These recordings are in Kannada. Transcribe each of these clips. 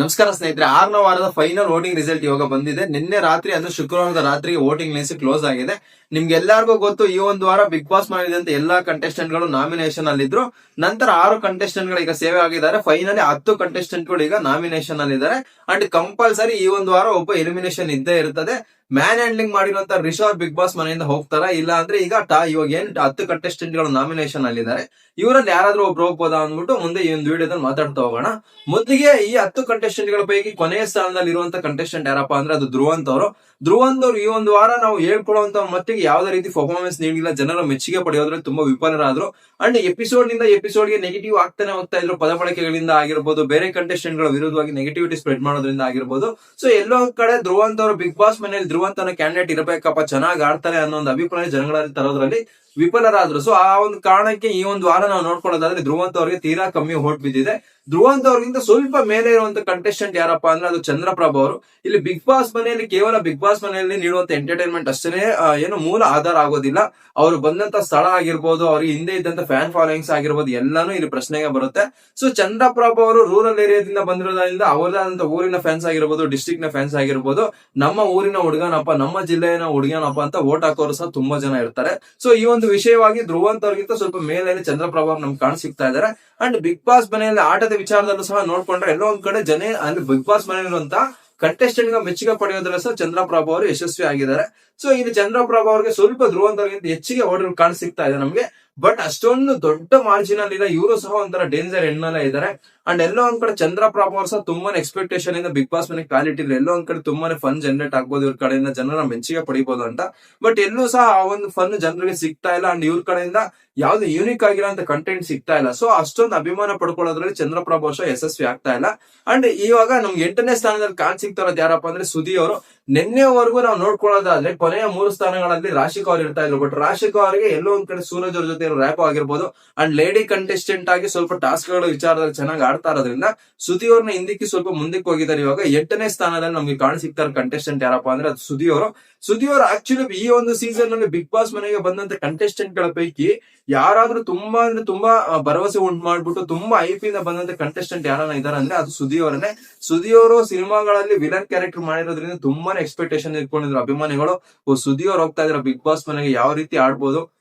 ನಮಸ್ಕಾರ ಸ್ನೇಹಿತರೆ, ಆರನೇ ವಾರದ ಫೈನಲ್ ವೋಟಿಂಗ್ ರಿಸಲ್ಟ್ ಇವಾಗ ಬಂದಿದೆ. ನಿನ್ನೆ ರಾತ್ರಿ ಅಂದ್ರೆ ಶುಕ್ರವಾರದ ರಾತ್ರಿ ವೋಟಿಂಗ್ ಲೈನ್ಸ್ ಕ್ಲೋಸ್ ಆಗಿದೆ. ನಿಮ್ಗೆ ಎಲ್ಲರಿಗೂ ಗೊತ್ತು, ಈ ಒಂದು ವಾರ ಬಿಗ್ ಬಾಸ್ ಮಾಡಿದಂತ ಎಲ್ಲಾ ಕಂಟೆಸ್ಟೆಂಟ್ಗಳು ನಾಮಿನೇಷನ್ ಅಲ್ಲಿ ಇದ್ರು ನಂತರ ಆರು ಕಂಟೆಸ್ಟೆಂಟ್ಗಳು ಈಗ ಸೇವೆ ಆಗಿದ್ದಾರೆ. ಫೈನಲಿ ಹತ್ತು ಕಂಟೆಸ್ಟೆಂಟ್ಗಳು ಈಗ ನಾಮಿನೇಷನ್ ಅಲ್ಲಿ ಇದ್ದಾರೆ ಅಂಡ್ ಕಂಪಲ್ಸರಿ ಈ ಒಂದು ವಾರ ಒಬ್ಬ ಎಲಿಮಿನೇಷನ್ ಇದ್ದೇ ಇರ್ತದೆ. ಮ್ಯಾನ್ ಹ್ಯಾಂಡ್ಲಿಂಗ್ ಮಾಡಿರುವಂತ ರಿಷಾ ಬಿಗ್ ಬಾಸ್ ಮನೆಯಿಂದ ಹೋಗ್ತಾರಾ. ಇಲ್ಲ ಅಂದ್ರೆ ಈಗ ಟಾ ಇವಾಗ ಏನ್ ಹತ್ತು ಕಂಟೆಸ್ಟೆಂಟ್ಗಳು ನಾಮಿನೇಷನ್ ಅಲ್ಲಿದ್ದಾರೆ. ಇವರಲ್ಲಿ ಯಾರಾದ್ರೂ ಒಬ್ರು ಹೋಗ್ಬೋದಾ ಅಂದ್ಬಿಟ್ಟು ಮುಂದೆ ಈ ಒಂದು ವಿಡಿಯೋದಲ್ಲಿ ಮಾತಾಡ್ತಾ ಹೋಗೋಣ. ಮೊದಲಿಗೆ ಈ ಹತ್ತು ಕಂಟೆಸ್ಟೆಂಟ್ಗಳ ಪೈಕಿ ಕೊನೆಯ ಸ್ಥಾನದಲ್ಲಿ ಇರುವಂತ ಕಂಟೆಸ್ಟೆಂಟ್ ಯಾರಪ್ಪ ಅಂದ್ರೆ ಅದು ಧ್ರುವಂತ ಅವರು. ಧ್ರುವಂತ್ ಅವರು ಈ ಒಂದು ವಾರ ನಾವು ಹೇಳ್ಕೊಳ್ಳುವಂತ ಮಟ್ಟಿಗೆ ಯಾವ್ದೇ ರೀತಿ ಪರ್ಫಾರ್ಮೆನ್ಸ್ ನೀಡಿಲ್ಲ ಜನರ ಮೆಚ್ಚುಗೆ ಪಡೆಯೋದ್ರಲ್ಲಿ ತುಂಬಾ ವಿಫಲರಾದ್ರು. ಅಂಡ್ ಎಪಿಸೋಡ್ನಿಂದ ಎಪಿಸೋಡ್ಗೆ ನೆಗೆಟಿವ್ ಆಗ್ತಾನೆ ಹೋಗ್ತಾ ಇದ್ರು. ಪದ ಬಳಕೆಗಳಿಂದ ಆಗಿರ್ಬೋದು, ಬೇರೆ ಕಂಟೆಸ್ಟೆಂಟ್ಗಳ ವಿರುದ್ಧವಾಗಿ ನೆಗೆಟಿವಿಟಿ ಸ್ಪ್ರೆಡ್ ಮಾಡೋದ್ರಿಂದ ಆಗಿರ್ಬೋದು. ಸೊ ಎಲ್ಲೋ ಕಡೆ ಧ್ರುವಂತ್ ಅವರು ಬಿಗ್ ಬಾಸ್ ಮನೆಯಲ್ಲಿ ಧ್ರುವಂತ್ ಕ್ಯಾಂಡಿಡೇಟ್ ಇರಬೇಕಪ್ಪ ಚೆನ್ನಾಗಿ ಆಡ್ತಾರೆ ಅನ್ನೋ ಒಂದು ಅಭಿಪ್ರಾಯ ಜನಗಳಲ್ಲಿ ತರೋದ್ರಲ್ಲಿ ವಿಫಲರಾದ್ರು. ಸೊ ಆ ಒಂದು ಕಾರಣಕ್ಕೆ ಈ ಒಂದು ವಾರ ನಾವು ನೋಡ್ಕೊಳ್ಳೋದಾದ್ರೆ ಧ್ರುವಂತ ಅವರಿಗೆ ತೀರಾ ಕಮ್ಮಿ ಓಟ್ ಬಿದ್ದಿದೆ. ಧ್ರುವಂತ ಅವ್ರಿಗಿಂತ ಸ್ವಲ್ಪ ಮೇಲೆ ಇರುವಂತ ಕಂಟೆಸ್ಟೆಂಟ್ ಯಾರಪ್ಪ ಅಂದ್ರೆ ಅದು ಚಂದ್ರಪ್ರಭ ಅವರು. ಇಲ್ಲಿ ಬಿಗ್ ಬಾಸ್ ಮನೆಯಲ್ಲಿ, ಕೇವಲ ಬಿಗ್ ಬಾಸ್ ಮನೆಯಲ್ಲಿ ನೀಡುವಂತ ಎಂಟರ್ಟೈನ್ಮೆಂಟ್ ಅಷ್ಟೇ ಏನು ಮೂಲ ಆಧಾರ ಆಗೋದಿಲ್ಲ. ಅವರು ಬಂದಂತ ಸ್ಥಳ ಆಗಿರ್ಬೋದು, ಅವ್ರಿಗೆ ಹಿಂದೆ ಇದ್ದಂತ ಫ್ಯಾನ್ ಫಾಲೋಯಿಂಗ್ಸ್ ಆಗಿರ್ಬೋದು, ಎಲ್ಲಾನು ಇಲ್ಲಿ ಪ್ರಶ್ನೆಗೆ ಬರುತ್ತೆ. ಸೊ ಚಂದ್ರಪ್ರಭ ಅವರು ರೂರಲ್ ಏರಿಯಾದಿಂದ ಬಂದಿರೋದ್ರಿಂದ ಅವರದಾದಂತ ಊರಿನ ಫ್ಯಾನ್ಸ್ ಆಗಿರ್ಬೋದು ಡಿಸ್ಟ್ರಿಕ್ಟ್ನ ಫ್ಯಾನ್ಸ್ ಆಗಿರ್ಬೋದು, ನಮ್ಮ ಊರಿನ ಹುಡುಗನಪ್ಪ, ನಮ್ಮ ಜಿಲ್ಲೆಯ ಹುಡುಗನಪ್ಪ ಅಂತ ವೋಟ್ ಹಾಕೋರು ಸಹ ತುಂಬಾ ಜನ ಇರ್ತಾರೆ. ಸೊ ಈ ಒಂದು ವಿಷಯವಾಗಿ ಧ್ರುವಂತ್ ಅವ್ರಿಗಿಂತ ಸ್ವಲ್ಪ ಮೇಲೆ ಚಂದ್ರಪ್ರಭಾ ನಮ್ಗೆ ಕಾಣ ಸಿಗ್ತಾ ಇದಾರೆ. ಅಂಡ್ ಬಿಗ್ ಬಾಸ್ ಮನೆಯಲ್ಲಿ ಆಟದ ವಿಚಾರದಲ್ಲೂ ಸಹ ನೋಡ್ಕೊಂಡ್ರೆ ಎಲ್ಲೋ ಒಂದ್ ಕಡೆ ಜನ ಅಂದ್ರೆ ಬಿಗ್ ಬಾಸ್ ಮನೆಯಲ್ಲಿರುವಂತ ಕಂಟೆಸ್ಟೆಂಟ್ಗೆ ಮೆಚ್ಚುಗೆ ಪಡೆಯೋದ್ರಲ್ಲಿ ಸಹ ಚಂದ್ರಪ್ರಭಾ ಅವರು ಯಶಸ್ವಿ ಆಗಿದ್ದಾರೆ. ಸೊ ಇಲ್ಲಿ ಚಂದ್ರಪ್ರಭಾ ಅವರಿಗೆ ಸ್ವಲ್ಪ ಧ್ರುವಂತ್ ಅವ್ರಿಗಿಂತ ಹೆಚ್ಚಿಗೆ ಓಡಲು ಕಾಣಿಸ್ತಾ ಇದೆ ನಮ್ಗೆ. ಬಟ್ ಅಷ್ಟೊಂದು ದೊಡ್ಡ ಮಾರ್ಜಿನ್ ಅಲ್ಲಿ ಇವರು ಸಹ ಒಂಥರ ಡೇಂಜರ್ ಹೆಣ್ಣಲ್ಲ ಇದ್ದಾರೆ. ಅಂಡ್ ಎಲ್ಲೋ ಒಂದ್ ಕಡೆ ಚಂದ್ರ ಪ್ರಾಪರ್ಸ್ ತುಂಬಾನೇ ಎಕ್ಸ್ಪೆಕ್ಟೇಷನ್ ಇಂದ ಬಿಗ್ ಬಾಸ್ ಮನೆ ಕ್ವಾಲಿಟಿ ಎಲ್ಲೋ ಒಂದ್ ಕಡೆ ತುಂಬಾನೇ ಫನ್ ಜನರೇಟ್ ಆಗ್ಬೋದು ಇವ್ರ ಕಡೆಯಿಂದ. ಜನರ ಮೆಚ್ಚುಗೆ ಪಡಿಬಹುದು ಅಂತ. ಬಟ್ ಎಲ್ಲೂ ಸಹ ಆ ಒಂದು ಫನ್ ಜನರಿಗೆ ಸಿಗ್ತಾ ಇಲ್ಲ. ಅಂಡ್ ಇವ್ರ ಕಡೆಯಿಂದ ಯಾವ್ದು ಯೂನಿಕ್ ಆಗಿರೋ ಕಂಟೆಂಟ್ ಸಿಗ್ತಾ ಇಲ್ಲ. ಸೊ ಅಷ್ಟೊಂದು ಅಭಿಮಾನ ಪಡ್ಕೊಳ್ಳೋದ್ರಲ್ಲಿ ಚಂದ್ರಪ್ರಭು ವರ್ಷ ಯಶಸ್ವಿ ಆಗ್ತಾ ಇಲ್ಲ. ಅಂಡ್ ಇವಾಗ ನಮ್ಗೆ ಎಂಟನೇ ಸ್ಥಾನದಲ್ಲಿ ಕಾಣ್ ಸಿಗ್ತಾ ಇರೋದು ಯಾರಪ್ಪ ಅಂದ್ರೆ ಸುದಿ ಅವರು. ನಿನ್ನೆವರೆಗೂ ನಾವು ನೋಡ್ಕೊಳ್ಳೋದಾದ್ರೆ ಕೊನೆಯ ಮೂರು ಸ್ಥಾನಗಳಲ್ಲಿ ರಾಶಿಕ್ ಅವ್ರು ಇರ್ತಾ ಇದ್ರು. ಬಟ್ ರಾಶಿಕ್ ಅವರಿಗೆ ಎಲ್ಲೋ ಒಂದ್ ಕಡೆ ಸೂರಜ್ ಅವ್ರ ಜೊತೆ ರ್ಯಾಪ್ ಆಗಿರ್ಬೋದು. ಅಂಡ್ ಲೇಡಿ ಕಂಟೆಸ್ಟೆಂಟ್ ಆಗಿ ಸ್ವಲ್ಪ ಟಾಸ್ಕ್ಗಳ ವಿಚಾರದಲ್ಲಿ ಚೆನ್ನಾಗಿ ಆಡ್ತಾ ಇರೋದ್ರಿಂದ ಹಿಂದಕ್ಕೆ ಸ್ವಲ್ಪ ಮುಂದಕ್ಕೆ ಹೋಗಿದ್ದಾರೆ. ಇವಾಗ ಎಂಟನೇ ಸ್ಥಾನದಲ್ಲಿ ನಮ್ಗೆ ಕಾಣ ಕಂಟೆಸ್ಟೆಂಟ್ ಯಾರಪ್ಪ ಅಂದ್ರೆ ಅದು ಸುದಿ ಅವರು ಆಕ್ಚುಲಿ ಈ ಒಂದು ಸೀಸನ್ನಲ್ಲಿ ಬಿಗ್ ಬಾಸ್ ಮನೆಗೆ ಬಂದಂತ ಕಂಟೆಸ್ಟೆಂಟ್ಗಳ ಪೈಕಿ ಯಾರಾದ್ರೂ ತುಂಬಾ ಅಂದ್ರೆ ತುಂಬಾ ಭರವಸೆ ಉಂಟು ಮಾಡ್ಬಿಟ್ಟು ತುಂಬಾ ಐ ಇಂದ ಬಂದಂತ ಕಂಟೆಸ್ಟೆಂಟ್ ಯಾರನ್ನ ಇದಾರೆ ಅಂದ್ರೆ ಅದು ಸುದಿ ಅವರನ್ನೇ ಸಿನಿಮಾಗಳಲ್ಲಿ ವಿಲನ್ ಕ್ಯಾರೆಕ್ಟರ್ ಮಾಡಿರೋದ್ರಿಂದ ತುಂಬಾನೇ ಎಕ್ಸ್ಪೆಕ್ಟೇಷನ್ ಇಟ್ಕೊಂಡಿದ್ರು ಅಭಿಮಾನಿಗಳು. ಸುದಿ ಅವ್ರು ಹೋಗ್ತಾ ಇದ್ರ ಬಿಗ್ ಬಾಸ್ ಮನೆಗೆ, ಯಾವ ರೀತಿ ಆಡ್ಬೋದು?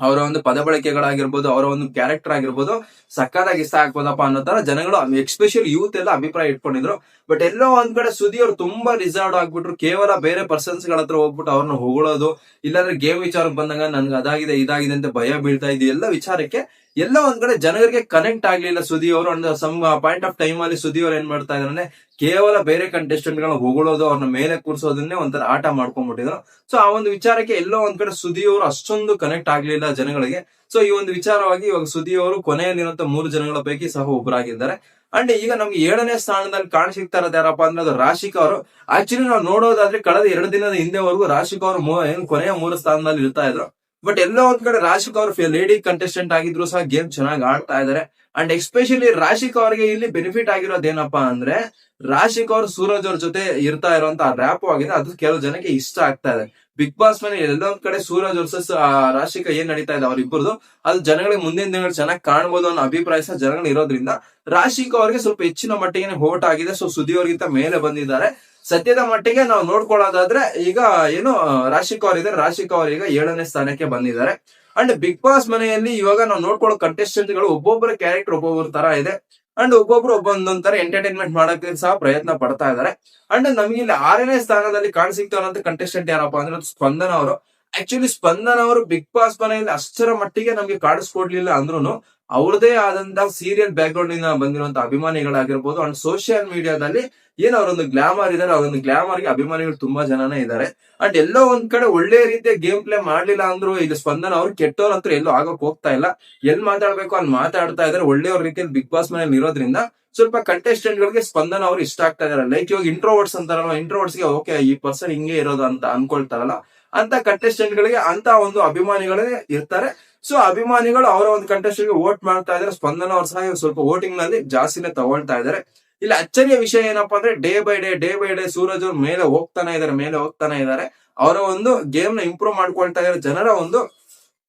ಅವರ ಒಂದು ಪದ ಬಳಕೆಗಳಾಗಿರ್ಬೋದು ಅವರ ಒಂದು ಕ್ಯಾರೆಕ್ಟರ್ ಆಗಿರ್ಬೋದು ಸಕ್ಕತ್ತಾಗಿ ಇಷ್ಟ ಆಗ್ಬೋದಪ್ಪ ಅನ್ನೋ ತರ ಜನಗಳು ಎಕ್ಸ್ಪೆಷಲಿ ಯೂತ್ ಎಲ್ಲ ಅಭಿಪ್ರಾಯ ಇಟ್ಕೊಂಡಿದ್ರು. ಬಟ್ ಎಲ್ಲೋ ಒಂದ್ ಕಡೆ ಸುದಿ ಅವ್ರು ತುಂಬಾ ರಿಸರ್ವ್ ಆಗ್ಬಿಟ್ರು. ಕೇವಲ ಬೇರೆ ಪರ್ಸನ್ಸ್ಗಳ ಹತ್ರ ಹೋಗ್ಬಿಟ್ಟು ಅವ್ರನ್ನ ಹೊಗಳೋದು, ಇಲ್ಲಾಂದ್ರೆ ಗೇಮ್ ವಿಚಾರಕ್ಕೆ ಬಂದಾಗ ನನ್ಗೆ ಅದಾಗಿದೆ, ಇದಾಗಿದೆ ಅಂತ ಭಯ ಬೀಳ್ತಾ ಇದೆ. ಎಲ್ಲ ವಿಚಾರಕ್ಕೆ ಎಲ್ಲ ಒಂದ್ ಕಡೆ ಜನರಿಗೆ ಕನೆಕ್ಟ್ ಆಗ್ಲಿಲ್ಲ ಸುದಿ ಅವರು. ಒಂದು ಸಮ್ ಪಾಯಿಂಟ್ ಆಫ್ ಟೈಮ್ ಅಲ್ಲಿ ಸುದಿ ಅವ್ರು ಏನ್ ಮಾಡ್ತಾ ಇದಾರೆ ಕೇವಲ ಬೇರೆ ಕಂಟೆಸ್ಟೆಂಟ್ ಗಳನ್ನ ಹೊಗಳೋದು, ಅವ್ರನ್ನ ಮೇಲೆ ಕೂರಿಸೋದನ್ನೇ ಒಂಥರ ಆಟ ಮಾಡ್ಕೊಂಡ್ಬಿಟ್ಟಿದ್ರು. ಸೊ ಆ ಒಂದು ವಿಚಾರಕ್ಕೆ ಎಲ್ಲೋ ಒಂದ್ ಕಡೆ ಸುದಿ ಅವರು ಅಷ್ಟೊಂದು ಕನೆಕ್ಟ್ ಆಗ್ಲಿಲ್ಲ ಜನಗಳಿಗೆ. ಸೊ ಈ ಒಂದು ವಿಚಾರವಾಗಿ ಇವಾಗ ಸುದಿ ಅವರು ಕೊನೆಯಲ್ಲಿರುವಂತ ಮೂರು ಜನಗಳ ಪೈಕಿ ಸಹ ಒಬ್ಬರಾಗಿದ್ದಾರೆ ಅಂಡ್ ಈಗ ನಮ್ಗೆ ಏಳನೇ ಸ್ಥಾನದಲ್ಲಿ ಕಾಣ ಸಿಗ್ತಾ ಇರೋದು ಯಾರಪ್ಪ ಅಂದ್ರೆ ಅದು ರಾಶಿಕ್ ಅವರು. ಆಕ್ಚುಲಿ ನಾವು ನೋಡೋದಾದ್ರೆ ಕಳೆದ ಎರಡು ದಿನದ ಹಿಂದೆವರೆಗೂ ರಾಶಿಕ ಅವರು ಏನು ಕೊನೆಯ ಮೂರು ಸ್ಥಾನದಲ್ಲಿ ಇರ್ತಾ ಇದ್ರು. ಬಟ್ ಎಲ್ಲೋ ಒಂದ್ ಕಡೆ ರಾಶಿಕ ಅವರು ಲೇಡಿ ಕಂಟೆಸ್ಟೆಂಟ್ ಆಗಿದ್ರು ಸಹ ಗೇಮ್ ಚೆನ್ನಾಗಿ ಆಡ್ತಾ ಇದಾರೆ. ಅಂಡ್ ಎಸ್ಪೆಷಲಿ ರಾಶಿಕ ಅವರಿಗೆ ಇಲ್ಲಿ ಬೆನಿಫಿಟ್ ಆಗಿರೋದೇನಪ್ಪಾ ಅಂದ್ರೆ ರಾಶಿಕ ಅವರು ಸೂರಜ್ ಅವ್ರ ಜೊತೆ ಇರ್ತಾ ಇರುವಂತ ರ್ಯಾಪ್ ಆಗಿದೆ. ಅದು ಕೆಲವು ಜನಕ್ಕೆ ಇಷ್ಟ ಆಗ್ತಾ ಇದೆ. ಬಿಗ್ ಬಾಸ್ ಮನೆ ಎಲ್ಲೊಂದ್ ಕಡೆ ಸೂರಜ್ ವರ್ಸಸ್ ರಾಶಿಕ ಏನ್ ನಡೀತಾ ಇದೆ ಅವ್ರಿಬ್ಬರದು ಅದು ಜನಗಳಿಗೆ ಮುಂದಿನ ದಿನಗಳು ಚೆನ್ನಾಗಿ ಕಾಣ್ಬೋದು ಅನ್ನೋ ಅಭಿಪ್ರಾಯ ಸಹ ಜನಗಳು ಇರೋದ್ರಿಂದ ರಾಶಿಕ ಅವರಿಗೆ ಸ್ವಲ್ಪ ಹೆಚ್ಚಿನ ಮಟ್ಟಿಗೆ ಹೋಟ್ ಆಗಿದೆ. ಸೊ ಸುದ್ದಿ ಅವ್ರಿಗಿಂತ ಮೇಲೆ ಬಂದಿದ್ದಾರೆ. ಸದ್ಯದ ಮಟ್ಟಿಗೆ ನಾವು ನೋಡ್ಕೊಳ್ಳೋದಾದ್ರೆ ಈಗ ಏನು ರಾಶಿಕಾ ಅವರಿದ್ದಾರೆ ರಾಶಿಕಾ ಅವ್ರ ಈಗ ಏಳನೇ ಸ್ಥಾನಕ್ಕೆ ಬಂದಿದ್ದಾರೆ. ಅಂಡ್ ಬಿಗ್ ಬಾಸ್ ಮನೆಯಲ್ಲಿ ಇವಾಗ ನಾವು ನೋಡ್ಕೊಳ್ಳೋ ಕಂಟೆಸ್ಟೆಂಟ್ಗಳು ಒಬ್ಬೊಬ್ಬರ ಕ್ಯಾರೆಕ್ಟರ್ ಒಬ್ಬೊಬ್ಬರ ತರ ಇದೆ. ಅಂಡ್ ಒಬ್ಬೊಬ್ರು ಒಬ್ಬೊಂದೊಂದ್ ತರ ಎಂಟರ್ಟೈನ್ಮೆಂಟ್ ಮಾಡಕ್ಕೆ ಸಹ ಪ್ರಯತ್ನ ಪಡ್ತಾ ಇದಾರೆ ಅಂಡ್ ನಮ್ಗೆ ಇಲ್ಲಿ ಆರನೇ ಸ್ಥಾನದಲ್ಲಿ ಕಾಣಿಸಿಕ್ತ ಕಂಟೆಸ್ಟೆಂಟ್ ಯಾರಪ್ಪ ಅಂದ್ರೆ ಅದು ಸ್ಪಂದನ ಅವರು. ಆಕ್ಚುಲಿ ಸ್ಪಂದನ್ ಅವರು ಬಿಗ್ ಬಾಸ್ ಮನೆಯಲ್ಲಿ ಅಷ್ಟರ ಮಟ್ಟಿಗೆ ನಮ್ಗೆ ಕಾಡಿಸ್ಕೊಡ್ಲಿಲ್ಲ ಅಂದ್ರೂ ಅವ್ರದೇ ಆದಂತಹ ಸೀರಿಯಲ್ ಬ್ಯಾಕ್ ಗ್ರೌಂಡ್ ಇಂದ ಬಂದಿರುವಂತ ಅಭಿಮಾನಿಗಳಾಗಿರ್ಬೋದು ಅಂಡ್ ಸೋಷಿಯಲ್ ಮೀಡಿಯಾದಲ್ಲಿ ಏನ್ ಅವರೊಂದು ಗ್ಲಾಮರ್ ಇದಾರೆ, ಅವರೊಂದು ಗ್ಲಾಮರ್ಗೆ ಅಭಿಮಾನಿಗಳು ತುಂಬಾ ಜನನೇ ಇದಾರೆ. ಅಂಡ್ ಎಲ್ಲೋ ಒಂದ್ ಕಡೆ ಒಳ್ಳೆ ರೀತಿಯ ಗೇಮ್ ಪ್ಲೇ ಮಾಡ್ಲಿಲ್ಲ ಅಂದ್ರು ಇದು ಸ್ಪಂದನ ಅವ್ರು ಕೆಟ್ಟವ್ರ ಹತ್ರ ಎಲ್ಲೂ ಆಗಕ್ ಹೋಗ್ತಾ ಇಲ್ಲ. ಎಲ್ ಮಾತಾಡ್ಬೇಕು ಅಲ್ಲಿ ಮಾತಾಡ್ತಾ ಇದಾರೆ. ಒಳ್ಳೆಯವ್ರ ರೀತಿಯಲ್ಲಿ ಬಿಗ್ ಬಾಸ್ ಮನೆಯಲ್ಲಿ ಇರೋದ್ರಿಂದ ಸ್ವಲ್ಪ ಕಂಟೆಸ್ಟೆಂಟ್ ಗಳಿಗೆ ಸ್ಪಂದನ ಅವ್ರು ಇಷ್ಟ ಆಗ್ತಾ ಇದಾರೆ. ಲೈಕ್ ಇವಾಗ ಇಂಟ್ರೋವರ್ಡ್ಸ್ ಅಂತಾರಲ್ಲ ಇಂಟ್ರೋವರ್ಡ್ಸ್ಗೆ ಓಕೆ ಈ ಪರ್ಸನ್ ಹಿಂಗೆ ಇರೋದು ಅಂತ ಅನ್ಕೊಳ್ತಾರಲ್ಲ. ಅಂತ ಕಂಟೆಸ್ಟೆಂಟ್ ಗಳಿಗೆ ಅಂತ ಒಂದು ಅಭಿಮಾನಿಗಳೇ ಇರ್ತಾರೆ. ಸೊ ಅಭಿಮಾನಿಗಳು ಅವರ ಒಂದು ಕಂಟೆಸ್ಟೆಂಟ್ಗೆ ವೋಟ್ ಮಾಡ್ತಾ ಇದಾರೆ ಸ್ಪಂದನ ಅವ್ರು ಸಹ ಸ್ವಲ್ಪ ವೋಟಿಂಗ್ನಲ್ಲಿ ಜಾಸ್ತಿನೇ ತಗೊಳ್ತಾ ಇದಾರೆ ಇಲ್ಲಿ, ಅಚ್ಚರಿಯ ವಿಷಯ ಏನಪ್ಪಾ ಅಂದ್ರೆ day by day day by day Suraj ಅವ್ರ ಮೇಲೆ ಹೋಗ್ತಾನೆ ಇದಾರೆ ಮೇಲೆ ಹೋಗ್ತಾನೆ ಇದಾರೆ ಅವರ ಒಂದು ಗೇಮ್ನ ಇಂಪ್ರೂವ್ ಮಾಡ್ಕೊಳ್ತಾ ಇದಾರೆ ಜನರ ಒಂದು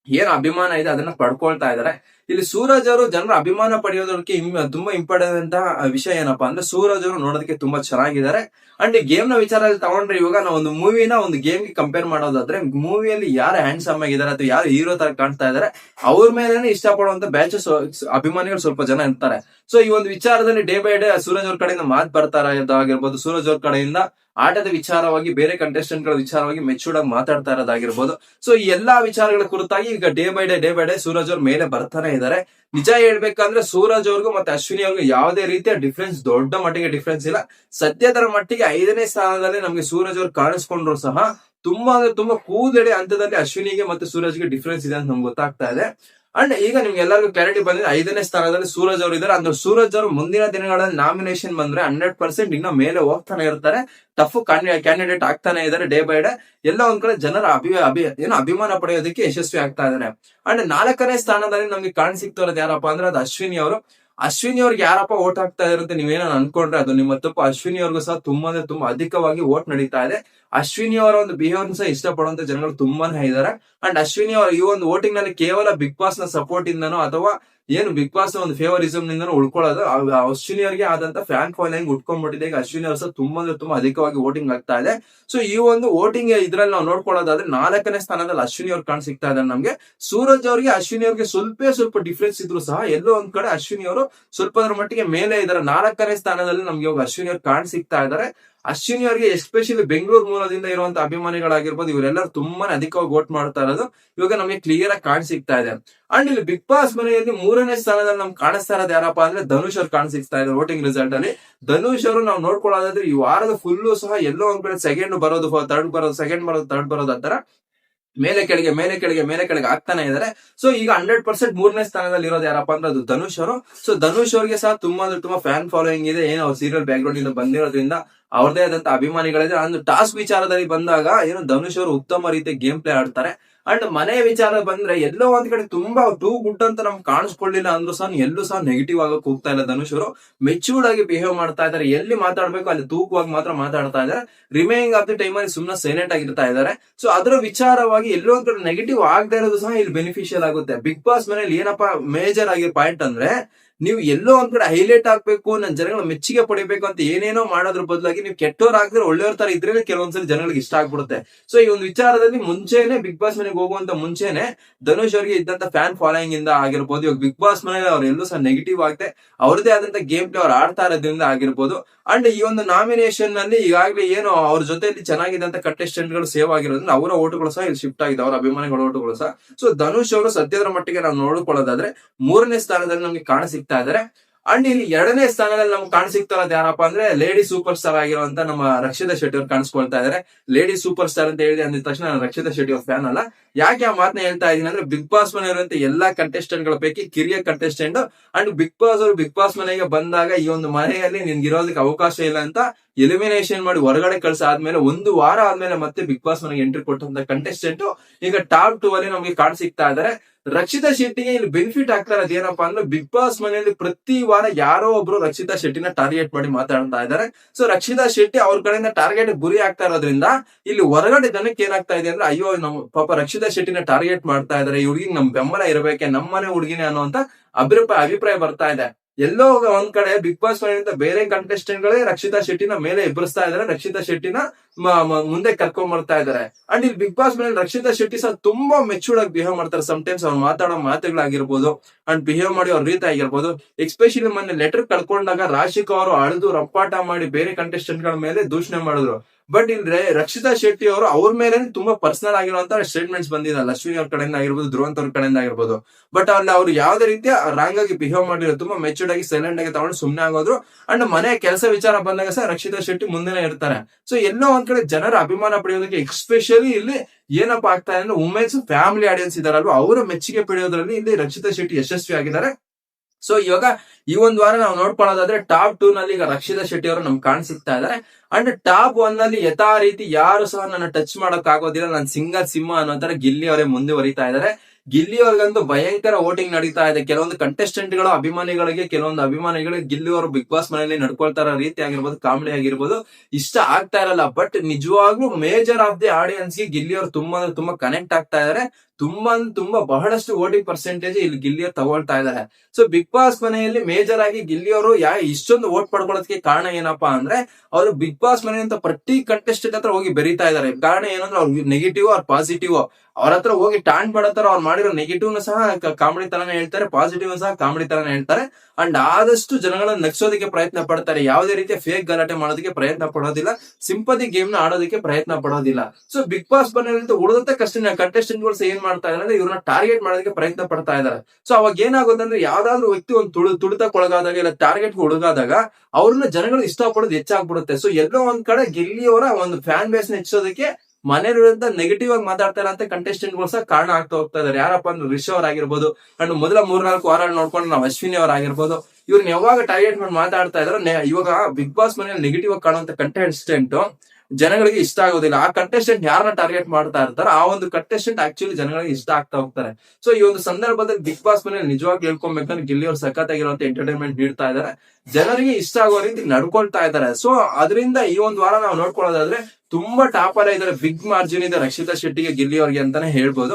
ಏನ್ ಅಭಿಮಾನ ಇದೆ ಅದನ್ನ ಪಡ್ಕೊಳ್ತಾ ಇದಾರೆ ಇಲ್ಲಿ ಸೂರಜ್ ಅವರು ಜನರ ಅಭಿಮಾನ ಪಡೆಯೋದಕ್ಕೆ ತುಂಬಾ ಇಂಪಾರ್ಟೆಂಟ್ ವಿಷಯ ಏನಪ್ಪಾ ಅಂದ್ರೆ ಸೂರಜ್ ಅವರು ನೋಡೋದಕ್ಕೆ ತುಂಬಾ ಚೆನ್ನಾಗಿದ್ದಾರೆ. ಅಂಡ್ ಗೇಮ್ನ ವಿಚಾರದಲ್ಲಿ ತಗೊಂಡ್ರೆ ಇವಾಗ ನಾವು ಒಂದು ಮೂವಿನ ಒಂದು ಗೇಮ್ಗೆ ಕಂಪೇರ್ ಮಾಡೋದಾದ್ರೆ ಮೂವಿಯಲ್ಲಿ ಯಾರು ಹ್ಯಾಂಡ್ಸಮ್ ಆಗಿದ್ದಾರೆ ಅಥವಾ ಯಾರು ಹೀರೋ ತರ ಕಾಣ್ತಾ ಇದಾರೆ ಅವ್ರ ಮೇಲೆ ಇಷ್ಟಪಡುವಂತ ಬ್ಯಾಚಸ್ ಅಭಿಮಾನಿಗಳು ಸ್ವಲ್ಪ ಜನ ಇರ್ತಾರೆ. ಸೊ ಈ ಒಂದು ವಿಚಾರದಲ್ಲಿ ಡೇ ಬೈ ಡೇ ಸೂರಜ್ ಅವ್ರ ಕಡೆಯಿಂದ ಮಾತು ಬರ್ತಾರ ಆಗಿರ್ಬೋದು, ಸೂರಜ್ ಅವ್ರ ಕಡೆಯಿಂದ ಆಟದ ವಿಚಾರವಾಗಿ, ಬೇರೆ ಕಂಟೆಸ್ಟೆಂಟ್ಗಳ ವಿಚಾರವಾಗಿ ಮೆಚೂರ್ಡ್ ಆಗಿ ಮಾತಾಡ್ತಾ ಇರೋದಾಗಿರ್ಬೋದು. ಸೊ ಈ ಎಲ್ಲಾ ವಿಚಾರಗಳ ಕುರಿತಾಗಿ ಈಗ day by day day by day Suraj ಅವ್ರ ಮೇಲೆ ಬರ್ತಾನೆ ಇದಾರೆ ನಿಜ ಹೇಳ್ಬೇಕಂದ್ರೆ ಸೂರಜ್ ಅವ್ರಿಗೂ ಮತ್ತೆ ಅಶ್ವಿನಿ ಅವ್ರಿಗೂ ಯಾವುದೇ ರೀತಿಯ ಡಿಫ್ರೆನ್ಸ್ ದೊಡ್ಡ ಮಟ್ಟಿಗೆ ಡಿಫ್ರೆನ್ಸ್ ಇಲ್ಲ. ಸದ್ಯದರ ಮಟ್ಟಿಗೆ ಐದನೇ ಸ್ಥಾನದಲ್ಲಿ ನಮಗೆ ಸೂರಜ್ ಅವ್ರು ಕಾಣಿಸ್ಕೊಂಡ್ರು ಸಹ ತುಂಬಾ ಅಂದ್ರೆ ತುಂಬಾ ಕೂದೆಡೆ ಹಂತದಲ್ಲಿ ಅಶ್ವಿನಿಗೆ ಮತ್ತೆ ಸೂರಜ್ಗೆ ಡಿಫ್ರೆನ್ಸ್ ಇದೆ ಅಂತ ನಮ್ಗೆ ಗೊತ್ತಾಗ್ತಾ ಇದೆ. ಅಂಡ್ ಈಗ ನಿಮ್ಗೆ ಎಲ್ಲರಿಗೂ ಕ್ಲಾರಿಟಿ ಬಂದಿದೆ, ಐದನೇ ಸ್ಥಾನದಲ್ಲಿ ಸೂರಜ್ ಅವರು ಇದ್ದಾರೆ. ಅಂದ್ರೆ ಸೂರಜ್ ಅವರು ಮುಂದಿನ ದಿನಗಳಲ್ಲಿ ನಾಮಿನೇಷನ್ ಬಂದ್ರೆ ಹಂಡ್ರೆಡ್ ಪರ್ಸೆಂಟ್ ಇನ್ನ ಮೇಲೆ ಹೋಗ್ತಾನೆ ಇರ್ತಾರೆ. ಟಫ್ ಕ್ಯಾಂಡಿಡೇಟ್ ಆಗ್ತಾನೆ ಇದ್ದಾರೆ ಡೇ ಬೈ ಡೇ ಎಲ್ಲ ಒಂದ್ ಕಡೆ ಜನರ ಅಭಿ ಅಭಿ, ಏನು ಅಭಿಮಾನ ಪಡೆಯೋದಕ್ಕೆ ಯಶಸ್ವಿ ಆಗ್ತಾ ಇದಾರೆ ಅಂಡ್ ನಾಲ್ಕನೇ ಸ್ಥಾನದಲ್ಲಿ ನಮ್ಗೆ ಕಾಣ್ ಇರೋದು ಯಾರಪ್ಪ ಅಂದ್ರೆ ಅದು ಅಶ್ವಿನಿ ಅವರು. ಅಶ್ವಿನಿ ಅವ್ರಿಗೆ ಯಾರಪ್ಪ ಓಟ್ ಹಾಕ್ತಾ ಇರುತ್ತೆ ನೀವೇನೋ ಅನ್ಕೊಂಡ್ರೆ ಅದು ನಿಮ್ಮ ತಪ್ಪು. ಅಶ್ವಿನಿ ಅವ್ರಿಗೂ ಸಹ ತುಂಬಾ ಅಂದ್ರೆ ತುಂಬಾ ಅಧಿಕವಾಗಿ ಓಟ್ ನಡೀತಾ ಇದೆ. ಅಶ್ವಿನಿ ಅವರ ಒಂದು ಬಿಹೇವಿಯರ್ ಸಹ ಇಷ್ಟಪಡುವಂತ ಜನಗಳು ತುಂಬಾನೇ ಇದ್ದಾರೆ ಅಂಡ್ ಅಶ್ವಿನಿ ಅವರ ಈ ಒಂದು ವೋಟಿಂಗ್ನಲ್ಲಿ ಕೇವಲ ಬಿಗ್ ಬಾಸ್ನ ಸಪೋರ್ಟ್ ಇಂದನೋ ಅಥವಾ ಏನು ಬಿಗ್ ಬಾಸ್ ಒಂದು ಫೇವರಿಸಮ್ನಿಂದ ಉಳ್ಕೊಳ್ಳೋದು ಅಶ್ವಿನಿ ಅವರಿಗೆ ಆದಂತ ಫ್ಯಾನ್ ಫಾಲೋಯಿಂಗ್ ಉಟ್ಕೊಂಡ್ಬಿಟ್ಟಿದೆ. ಈಗ ಅಶ್ವಿನಿ ಅವರು ಸಹ ತುಂಬಾ ತುಂಬಾ ಅಧಿಕವಾಗಿ ವೋಟಿಂಗ್ ಆಗ್ತಾ ಇದೆ. ಸೊ ಈ ಒಂದು ವೋಟಿಂಗ್ ಇದ್ರಲ್ಲಿ ನಾವು ನೋಡ್ಕೊಳ್ಳೋದಾದ್ರೆ ನಾಲ್ಕನೇ ಸ್ಥಾನದಲ್ಲಿ ಅಶ್ವಿನಿ ಅವ್ರು ಕಾಣ್ ಸಿಗ್ತಾ ಇದ್ದಾರೆ ನಮ್ಗೆ. ಸೂರಜ್ ಅವರಿಗೆ ಅಶ್ವಿನಿ ಅವ್ರಿಗೆ ಸ್ವಲ್ಪ ಸ್ವಲ್ಪ ಡಿಫ್ರೆನ್ಸ್ ಇದ್ರು ಸಹ ಎಲ್ಲೋ ಒಂದ್ ಕಡೆ ಅಶ್ವಿನಿ ಅವರು ಸ್ವಲ್ಪದ್ರ ಮಟ್ಟಿಗೆ ಮೇಲೆ ಇದಾರೆ. ನಾಲ್ಕನೇ ಸ್ಥಾನದಲ್ಲಿ ನಮ್ಗೆ ಇವಾಗ ಅಶ್ವಿನಿ ಅವ್ರು ಕಾಣ್ ಸಿಗ್ತಾ ಇದ್ದಾರೆ ಅಶ್ವಿನಿ ಅವರಿಗೆ ಎಸ್ಪೆಷಲಿ ಬೆಂಗಳೂರು ಮೂಲದಿಂದ ಇರುವಂತ ಅಭಿಮಾನಿಗಳಾಗಿರ್ಬೋದು, ಇವರೆಲ್ಲರೂ ತುಂಬಾನೇ ಅಧಿಕವಾಗಿ ವೋಟ್ ಮಾಡ್ತಾ ಇರೋದು. ಇವಾಗ ನಮಗೆ ಕ್ಲಿಯರ್ ಆಗಿ ಕಾಣ್ ಸಿಗ್ತಾ ಇದೆ. ಅಂಡ್ ಇಲ್ಲಿ ಬಿಗ್ ಬಾಸ್ ಮನೆಯಲ್ಲಿ ಮೂರನೇ ಸ್ಥಾನದಲ್ಲಿ ನಮ್ಗೆ ಕಾಣಿಸ್ತಾ ಇರೋದು ಯಾರಪ್ಪ ಅಂದ್ರೆ ಧನುಷ್ ಅವ್ರು ಕಾಣ್ ಸಿಗ್ತಾ ಇದ್ದಾರೆ ವೋಟಿಂಗ್ ರಿಸಲ್ಟ್ ಅಲ್ಲಿ. ಧನುಷ್ ಅವರು ನಾವು ನೋಡ್ಕೊಳ್ಳೋದಾದ್ರೆ ಈ ವಾರದ ಫುಲ್ಲು ಸಹ ಎಲ್ಲೋ ಒಂದ್ ಕಡೆ ಸೆಕೆಂಡ್ ಬರೋದು ಥರ್ಡ್ ಬರೋದು ಸೆಕೆಂಡ್ ಬರೋದು ಥರ್ಡ್ ಬರೋದು ಆ ಮೇಲೆ ಕೆಳಗೆ ಮೇಲೆ ಕೆಳಗೆ ಮೇಲೆ ಕೆಳಗೆ ಆಗ್ತಾನೆ ಇದಾರೆ ಸೊ ಈಗ ಹಂಡ್ರೆಡ್ ಪರ್ಸೆಂಟ್ ಮೂರನೇ ಸ್ಥಾನದಲ್ಲಿ ಇರೋದು ಯಾರಪ್ಪ ಅಂದ್ರೆ ಅದು ಧನುಷ್ ಅವರು. ಸೊ ಧನುಷ್ ಅವರಿಗೆ ಸಹ ತುಂಬಾ ಅಂದ್ರೆ ತುಂಬಾ ಫ್ಯಾನ್ ಫಾಲೋಯಿಂಗ್ ಇದೆ. ಏನು ಅವ್ರ ಸೀರಿಯಲ್ ಬ್ಯಾಕ್ ಗ್ರೌಂಡ್ ಇಂದ ಬಂದಿರೋದ್ರಿಂದ ಅವ್ರದೇ ಆದಂತ ಅಭಿಮಾನಿಗಳಿದೆ. ಅಂದ್ರೆ ಟಾಸ್ಕ್ ವಿಚಾರದಲ್ಲಿ ಬಂದಾಗ ಏನು ಧನುಷ್ ಅವರು ಉತ್ತಮ ರೀತಿಯ ಗೇಮ್ ಪ್ಲೇ ಆಡ್ತಾರೆ. ಅಂಡ್ ಮನೆ ವಿಚಾರ ಬಂದ್ರೆ ಎಲ್ಲೋ ಒಂದ್ ಕಡೆ ತುಂಬಾ ಟೂ ಗುಡ್ ಅಂತ ನಮ್ಗೆ ಕಾಣಿಸ್ಕೊಳ್ಳಿಲ್ಲ ಅಂದ್ರು ಸಹ ಎಲ್ಲೂ ಸಹ ನೆಗೆಟಿವ್ ಆಗಕ್ ಹೋಗ್ತಾ ಇಲ್ಲ ಧನುಷ್ ಅವರು. ಮೆಚೂರ್ಡ್ ಆಗಿ ಬಿಹೇವ್ ಮಾಡ್ತಾ ಇದಾರೆ. ಎಲ್ಲಿ ಮಾತಾಡ್ಬೇಕು ಅಲ್ಲಿ ತೂಕವಾಗಿ ಮಾತ್ರ ಮಾತಾಡ್ತಾ ಇದಾರೆ. ರಿಮೈನಿಂಗ್ ಆಫ್ ದಿ ಟೈಮ್ ಅಲ್ಲಿ ಸುಮ್ಮನೆ ಸೈಲೆಂಟ್ ಆಗಿರ್ತಾ ಇದಾರೆ. ಸೊ ಅದರ ವಿಚಾರವಾಗಿ ಎಲ್ಲೋ ಒಂದ್ ಕಡೆ ನೆಗೆಟಿವ್ ಆಗದೆ ಇರೋದು ಸಹ ಇಲ್ಲಿ ಬೆನಿಫಿಷಿಯಲ್ ಆಗುತ್ತೆ. ಬಿಗ್ ಬಾಸ್ ಮನೇಲಿ ಏನಪ್ಪಾ ಮೇಜರ್ ಆಗಿರೋ ಪಾಯಿಂಟ್ ಅಂದ್ರೆ ನೀವು ಎಲ್ಲೋ ಒಂದ್ ಕಡೆ ಹೈಲೈಟ್ ಆಗ್ಬೇಕು, ನನ್ ಜನಗಳ ಮೆಚ್ಚುಗೆ ಪಡಿಬೇಕು ಅಂತ ಏನೇನೋ ಮಾಡೋದ್ರ ಬದಲಾಗಿ ನೀವು ಕೆಟ್ಟೋರ್ ಆಗಿದ್ರೆ ಒಳ್ಳೆಯವ್ರ ತರ ಇದ್ರೆ ಕೆಲವೊಂದ್ಸಲಿ ಜನಗಳಿಗೆ ಇಷ್ಟ ಆಗ್ಬಿಡುತ್ತೆ. ಸೊ ಈ ಒಂದು ವಿಚಾರದಲ್ಲಿ ಮುಂಚೆನೆ ಬಿಗ್ ಬಾಸ್ ಮನೆಗೆ ಹೋಗುವಂತ ಮುಂಚೆನೆ ಧನುಷ್ ಅವರಿಗೆ ಇದ್ದಂತ ಫ್ಯಾನ್ ಫಾಲೋಯಿಂಗ್ ಇಂದ ಆಗಿರ್ಬೋದು, ಇವಾಗ ಬಿಗ್ ಬಾಸ್ ಮನೇಲಿ ಅವ್ರು ಸಹ ನೆಗೆಟಿವ್ ಆಗುತ್ತೆ. ಅವ್ರದೇ ಆದಂತ ಗೇಮ್ ಪ್ಲೇ ಅವ್ರು ಆಡ್ತಾ ಇರೋದ್ರಿಂದ ಆಗಿರ್ಬೋದು. ಅಂಡ್ ಈ ಒಂದು ನಾಮಿನೇಷನ್ನಲ್ಲಿ ಈಗಾಗಲೇ ಏನು ಅವ್ರ ಜೊತೆಯಲ್ಲಿ ಚೆನ್ನಾಗಿದ್ದಂತ ಕಂಟೆಸ್ಟೆಂಟ್ಗಳು ಸೇವ್ ಆಗಿರೋದ್ರಿಂದ ಅವರ ಓಟುಗಳು ಸಹ ಇಲ್ಲಿ ಶಿಫ್ಟ್ ಆಗಿದೆ, ಅವರ ಅಭಿಮಾನಿಗಳ ಓಟುಗಳು ಸಹ. ಸೊ ಧನುಷ್ ಅವರು ಸದ್ಯದ ಮಟ್ಟಿಗೆ ನಾವು ನೋಡಿಕೊಳ್ಳೋದಾದ್ರೆ ಮೂರನೇ ಸ್ಥಾನದಲ್ಲಿ ನಮಗೆ ಕಾಣ ಸಿಗ್ತಾ ಇದಾರೆ ಅಂಡ್ ಇಲ್ಲಿ ಎರಡನೇ ಸ್ಥಾನದಲ್ಲಿ ನಮ್ಗೆ ಕಾಣ ಸಿಗ್ತಾ ಇರೋದು ಯಾರಪ್ಪ ಅಂದ್ರೆ ಲೇಡಿ ಸೂಪರ್ ಸ್ಟಾರ್ ಆಗಿರುವಂತ ನಮ್ಮ ರಕ್ಷಿತಾ ಶೆಟ್ಟಿ ಅವ್ರು ಕಾಣಿಸ್ಕೊಳ್ತಾ ಇದಾರೆ ಲೇಡಿ ಸೂಪರ್ ಸ್ಟಾರ್ ಅಂತ ಹೇಳಿ ಅಂದ ತಕ್ಷಣ ನಾನು ರಕ್ಷಿತಾ ಶೆಟ್ಟಿ ಅವ್ರ ಫ್ಯಾನ್ ಅಲ್ಲ. ಯಾಕೆ ಆ ಮಾತನ್ನ ಹೇಳ್ತಾ ಇದೀನಿ ಅಂದ್ರೆ ಬಿಗ್ ಬಾಸ್ ಮನೆ ಇರುವಂತ ಎಲ್ಲಾ ಕಂಟೆಸ್ಟೆಂಟ್ಗಳ ಪೈಕಿ ಕಿರಿಯ ಕಂಟೆಸ್ಟೆಂಟ್ ಅಂಡ್ ಬಿಗ್ ಬಾಸ್ ಅವರು ಬಿಗ್ ಬಾಸ್ ಮನೆಗೆ ಬಂದಾಗ ಈ ಒಂದು ಮನೆಯಲ್ಲಿ ನಿನ್ಗೆ ಇರೋದಕ್ಕೆ ಅವಕಾಶ ಇಲ್ಲ ಅಂತ ಎಲಿಮಿನೇಷನ್ ಮಾಡಿ ಹೊರಗಡೆ ಕಳ್ಸ ಆದ್ಮೇಲೆ ಒಂದು ವಾರ ಆದ್ಮೇಲೆ ಮತ್ತೆ ಬಿಗ್ ಬಾಸ್ ಮನೆಗೆ ಎಂಟ್ರಿ ಕೊಟ್ಟಂತ ಕಂಟೆಸ್ಟೆಂಟ್ ಈಗ ಟಾಪ್ ಟೂ ಅಲ್ಲಿ ನಮಗೆ ಕಾಣ ಸಿಗ್ತಾ ಇದಾರೆ ರಕ್ಷಿತಾ ಶೆಟ್ಟಿಗೆ ಇಲ್ಲಿ ಬೆನಿಫಿಟ್ ಆಗ್ತಾ ಇರೋದು ಏನಪ್ಪಾ ಅಂದ್ರೆ ಬಿಗ್ ಬಾಸ್ ಮನೆಯಲ್ಲಿ ಪ್ರತಿ ವಾರ ಯಾರೋ ಒಬ್ರು ರಕ್ಷಿತಾ ಶೆಟ್ಟಿನ ಟಾರ್ಗೆಟ್ ಮಾಡಿ ಮಾತಾಡ್ತಾ ಇದ್ದಾರೆ. ಸೊ ರಕ್ಷಿತಾ ಶೆಟ್ಟಿ ಅವ್ರ ಕಡೆಯಿಂದ ಟಾರ್ಗೆಟ್ ಗುರಿ ಆಗ್ತಾ ಇರೋದ್ರಿಂದ ಇಲ್ಲಿ ಹೊರಗಡೆ ಜನಕ್ಕೆ ಏನಾಗ್ತಾ ಇದೆ ಅಂದ್ರೆ, ಅಯ್ಯೋ ನಮ್ಮ ಪಾಪ ರಕ್ಷಿತಾ ಶೆಟ್ಟಿನ ಟಾರ್ಗೆಟ್ ಮಾಡ್ತಾ ಇದಾರೆ, ಈ ಹುಡುಗಿಗೆ ನಮ್ ಬೆಂಬಲ ಇರಬೇಕೆ, ನಮ್ಮನೆ ಹುಡುಗಿನೇ ಅನ್ನೋ ಅಭಿಪ್ರಾಯ ಅಭಿಪ್ರಾಯ ಬರ್ತಾ ಇದೆ. ಎಲ್ಲೋ ಒಂದ್ ಕಡೆ ಬಿಗ್ ಬಾಸ್ ಮನೆಯಿಂದ ಬೇರೆ ಕಂಟೆಸ್ಟೆಂಟ್ ಗಳೇ ರಕ್ಷಿತಾ ಶೆಟ್ಟಿನ ಮೇಲೆ ಎಬ್ಬರಿಸ್ತಾ ಇದಾರೆ. ರಕ್ಷಿತಾ ಶೆಟ್ಟಿನ ಮುಂದೆ ಕರ್ಕೊಂಡ್ ಬರ್ತಾ ಇದಾರೆ. ಅಂಡ್ ಇಲ್ಲಿ ಬಿಗ್ ಬಾಸ್ ಮೇಲೆ ರಕ್ಷಿತಾ ಶೆಟ್ಟಿ ಸಹ ತುಂಬಾ ಮೆಚೂರ್ಡ್ ಆಗಿ ಬಿಹೇವ್ ಮಾಡ್ತಾರೆ. ಟೈಮ್ಸ್ ಅವ್ರು ಮಾತಾಡೋ ಮಾತುಗಳಾಗಿರ್ಬೋದು ಅಂಡ್ ಬಿಹೇವ್ ಮಾಡಿ ಅವ್ರ ರೀತಿ ಆಗಿರ್ಬೋದು. ಎಕ್ಸ್ಪೆಷಲಿ ಮೊನ್ನೆ ಲೆಟರ್ ಕಳ್ಕೊಂಡಾಗ ರಾಶಿಕ್ ಅವರು ಅಳದು ರಪ್ಪಾಟ ಮಾಡಿ ಬೇರೆ ಕಂಟೆಸ್ಟೆಂಟ್ಗಳ ಮೇಲೆ ದೂಷಣೆ ಮಾಡಿದ್ರು. ಬಟ್ ಇಂದ್ರೆ ರಕ್ಷಿತಾ ಶೆಟ್ಟಿ ಅವರು ಅವ್ರ ಮೇಲೆ ತುಂಬಾ ಪರ್ಸನಲ್ ಆಗಿರುವಂತ ಸ್ಟೇಟ್ಮೆಂಟ್ಸ್ ಬಂದಿದೆ. ಅಶ್ವಿನಿ ಅವ್ರ ಕಡೆಯಿಂದ ಆಗಿರ್ಬೋದು, ಧ್ರುವಂತ ಅವ್ರ ಕಡೆಯಿಂದ ಆಗಿರ್ಬೋದು. ಬಟ್ ಅಲ್ಲಿ ಅವ್ರು ಯಾವ್ದೇ ರೀತಿಯ ರಾಂಗ್ ಆಗಿ ಬಿಹೇವ್ ಮಾಡಿರೋ ತುಂಬಾ ಮೆಚೂರ್ಡ್ ಆಗಿ ಸೈಲೆಂಟ್ ಆಗಿ ತಗೊಂಡು ಸುಮ್ನೆ ಆಗೋದ್ರು. ಅಂಡ್ ಮನೆ ಕೆಲಸ ವಿಚಾರ ಬಂದಾಗ ಸಹ ರಕ್ಷಿತಾ ಶೆಟ್ಟಿ ಮುಂದೆನೆ ಇರ್ತಾರೆ. ಸೊ ಎಲ್ಲೋ ಒಂದ್ ಕಡೆ ಜನರ ಅಭಿಮಾನ ಪಡೆಯೋದಕ್ಕೆ ಎಕ್ಸ್ಪೆಷಲಿ ಇಲ್ಲಿ ಏನಪ್ಪಾ ಆಗ್ತಾ ಇದೆ ಅಂದ್ರೆ ವುಮೆನ್ಸ್ ಫ್ಯಾಮಿಲಿ ಆಡಿಯನ್ಸ್ ಇದಾರಲ್ವಾ? ಅವರ ಮೆಚ್ಚುಗೆ ಪಡೆಯೋದ್ರಲ್ಲಿ ಇಲ್ಲಿ ರಕ್ಷಿತಾ ಶೆಟ್ಟಿ ಯಶಸ್ವಿ ಆಗಿದ್ದಾರೆ ಸೊ ಇವಾಗ ಈ ಒಂದ್ ವಾರ ನಾವು ನೋಡ್ಕೊಳ್ಳೋದಾದ್ರೆ ಟಾಪ್ ಟೂ ನಲ್ಲಿ ಈಗ ರಕ್ಷಿತಾ ಶೆಟ್ಟಿ ಅವರು ನಮ್ಗೆ ಕಾಣಿಸ್ತಾ ಇದಾರೆ ಅಂಡ್ ಟಾಪ್ ಒನ್ನಲ್ಲಿ ಯಥಾ ರೀತಿ ಯಾರು ಸಹ ನನ್ನ ಟಚ್ ಮಾಡಕ್ ಆಗೋದಿಲ್ಲ ನಾನು ಸಿಂಗಲ್ ಸಿಂಹ ಅನ್ನೋ ತರ ಗಿಲ್ಲಿ ಅವರೇ ಮುಂದುವರಿತಾ ಇದಾರೆ ಗಿಲ್ಲಿ ಅವ್ರಿಗಂತೂ ಭಯಂಕರ ವೋಟಿಂಗ್ ನಡೀತಾ ಇದೆ. ಕೆಲವೊಂದು ಕಂಟೆಸ್ಟೆಂಟ್ಗಳು ಅಭಿಮಾನಿಗಳಿಗೆ, ಕೆಲವೊಂದು ಅಭಿಮಾನಿಗಳಿಗೆ ಗಿಲ್ಲಿ ಅವರು ಬಿಗ್ ಬಾಸ್ ಮನೆಯಲ್ಲಿ ನಡ್ಕೊಳ್ತಾರ ರೀತಿ ಆಗಿರ್ಬೋದು ಕಾಮಿಡಿ ಆಗಿರ್ಬೋದು, ಇಷ್ಟ ಆಗ್ತಾ ಇರಲ್ಲ. ಬಟ್ ನಿಜವಾಗ್ಲೂ ಮೇಜರ್ ಆಫ್ ದಿ ಆಡಿಯನ್ಸ್ಗೆ ಗಿಲ್ಲಿ ಅವರು ತುಂಬಾ ತುಂಬಾ ಕನೆಕ್ಟ್ ಆಗ್ತಾ ಇದಾರೆ ತುಂಬಾ ತುಂಬಾ ಬಹಳಷ್ಟು ವೋಟಿಂಗ್ ಪರ್ಸೆಂಟೇಜ್ ಇಲ್ಲಿ ಗಿಲ್ಲಿಯರ್ ತಗೊಳ್ತಾ ಇದ್ದಾರೆ ಸೊ ಬಿಗ್ ಬಾಸ್ ಮನೆಯಲ್ಲಿ ಮೇಜರ್ ಆಗಿ ಗಿಲ್ಲಿಯವರು ಯಾ ಇಷ್ಟೊಂದು ವೋಟ್ ಪಡ್ಕೊಳ್ಳೋದಕ್ಕೆ ಕಾರಣ ಏನಪ್ಪಾ ಅಂದ್ರೆ, ಅವರು ಬಿಗ್ ಬಾಸ್ ಮನೆ ಅಂತ ಪ್ರತಿ ಕಂಟೆಸ್ಟೆಂಟ್ ಹತ್ರ ಹೋಗಿ ಬೆರೀತಾ ಇದ್ದಾರೆ ಕಾರಣ ಏನಂದ್ರೆ, ಅವ್ರು ನೆಗೆಟಿವ್ ಅವ್ರ ಪಾಸಿಟಿವ್ ಅವ್ರ ಹತ್ರ ಹೋಗಿ ಟಾಂಟ್ ಮಾಡತ್ತಾರ ಅವ್ರು ಮಾಡಿರೋ ನ ಸಹ ಕಾಮಿಡಿ ತರಾನೇ ಹೇಳ್ತಾರೆ ಪಾಸಿಟಿವ್ ಸಹ ಕಾಮಿಡಿ ತರಾನೇ ಹೇಳ್ತಾರೆ. ಅಂಡ್ ಆದಷ್ಟು ಜನಗಳನ್ನ ನಗ್ಸೋದಕ್ಕೆ ಪ್ರಯತ್ನ ಪಡ್ತಾರೆ. ಯಾವುದೇ ರೀತಿಯ ಫೇಕ್ ಗಲಾಟೆ ಮಾಡೋದಕ್ಕೆ ಪ್ರಯತ್ನ ಪಡೋದಿಲ್ಲ. ಸಿಂಪತಿ ಗೇಮ್ನ ಆಡೋದಕ್ಕೆ ಪ್ರಯತ್ನ ಪಡೋದಿಲ್ಲ. ಸೊ ಬಿಗ್ ಬಾಸ್ ಮನೆಯಲ್ಲಿ ಉಳಿದಂತ ಕಷ್ಟ ಕಂಟೆಸ್ಟೆಂಟ್ ಏನ್ ಮಾಡ್ತಾ ಇದಾರೆ ಅಂದ್ರೆ ಇವ್ರನ್ನ ಟಾರ್ಗೆಟ್ ಮಾಡೋದಕ್ಕೆ ಪ್ರಯತ್ನ ಪಡ್ತಾ ಇದ್ದಾರೆ. ಸೊ ಅವಾಗ ಏನಾಗುತ್ತೆ ಅಂದ್ರೆ ಯಾವ್ದಾದ್ರು ವ್ಯಕ್ತಿ ಒಂದು ತುಳು ತುಳಿತಕ್ಕೆ ಒಳಗಾದಾಗ ಇಲ್ಲ ಟಾರ್ಗೆಟ್ ಒಳಗಾದಾಗ ಅವ್ರನ್ನ ಜನಗಳು ಇಷ್ಟಪಡೋದು ಹೆಚ್ಚಾಗ್ಬಿಡುತ್ತೆ. ಸೊ ಎಲ್ಲೋ ಒಂದ್ ಕಡೆ ಗೆಲ್ಲಿಯವರ ಒಂದು ಫ್ಯಾನ್ ಬೇಸ್ ಹೆಚ್ಚೋದಕ್ಕೆ ವಿರುದ್ಧ ನೆಗೆಟಿವ್ ಆಗಿ ಮಾತಾಡ್ತಾರೆ ಅಂತ ಕಂಟೆಸ್ಟೆಂಟ್ಗಳು ಸಹ ಕಾರಣ ಆಗ್ತಾ ಹೋಗ್ತಾ ಇದಾರೆ ಯಾರಪ್ಪ ಅಂದ್ರೆ ರಿಷ್ ಅವರಾಗಿರ್ಬೋದು ಅಂಡ್ ಮೊದಲ ಮೂರ್ನಾಲ್ಕು ವಾರ ನೋಡ್ಕೊಂಡು ನಾವು ಅಶ್ವಿನಿ ಅವರಾಗಿರ್ಬೋದು ಇವ್ರನ್ನ ಯಾವಾಗ ಟಾರ್ಗೆಟ್ ಮಾಡಿ ಮಾತಾಡ್ತಾ ಇದಾರೆ ಇವಾಗ ಬಿಗ್ ಬಾಸ್ ಮನೆಯಲ್ಲಿ ನೆಗೆಟಿವ್ ಆಗಿ ಕಾಣುವಂತ ಕಂಟೆಸ್ಟೆಂಟ್ ಜನಗಳಿಗೆ ಇಷ್ಟ ಆಗೋದಿಲ್ಲ. ಆ ಕಂಟೆಸ್ಟೆಂಟ್ ಯಾರನ್ನ ಟಾರ್ಗೆಟ್ ಮಾಡ್ತಾ ಇರ್ತಾರೆ ಆ ಒಂದು ಕಂಟೆಸ್ಟೆಂಟ್ ಆಕ್ಚುಲಿ ಜನಗಳಿಗೆ ಇಷ್ಟ ಆಗ್ತಾ ಹೋಗ್ತಾರೆ. ಸೊ ಈ ಒಂದು ಸಂದರ್ಭದಲ್ಲಿ ಬಿಗ್ ಬಾಸ್ ಮೇಲೆ ನಿಜವಾಗಿ ಹೇಳ್ಕೊಬೇಕಂದ್ರೆ ಸಖತ್ ಸಖತ್ತಾಗಿರುವಂತ ಎಂಟರ್ಟೈನ್ಮೆಂಟ್ ನೀಡ್ತಾ ಇದಾರೆ ಜನರಿಗೆ ಇಷ್ಟ ಆಗೋ ರೀತಿ ನಡ್ಕೊಳ್ತಾ ಇದಾರೆ ಸೊ ಅದರಿಂದ ಈ ಒಂದು ವಾರ ನಾವು ನೋಡ್ಕೊಳ್ಳೋದಾದ್ರೆ ತುಂಬಾ ಟಾಪ್ ಅಲ್ಲ ಇದಾರೆ ಬಿಗ್ ಮಾರ್ಜಿನ್ ಇದೆ. ರಕ್ಷಿತಾ ಶೆಟ್ಟಿಗೆ, ಗಿಲ್ಲಿ ಅವ್ರಿಗೆ ಅಂತಾನೆ ಹೇಳ್ಬೋದು.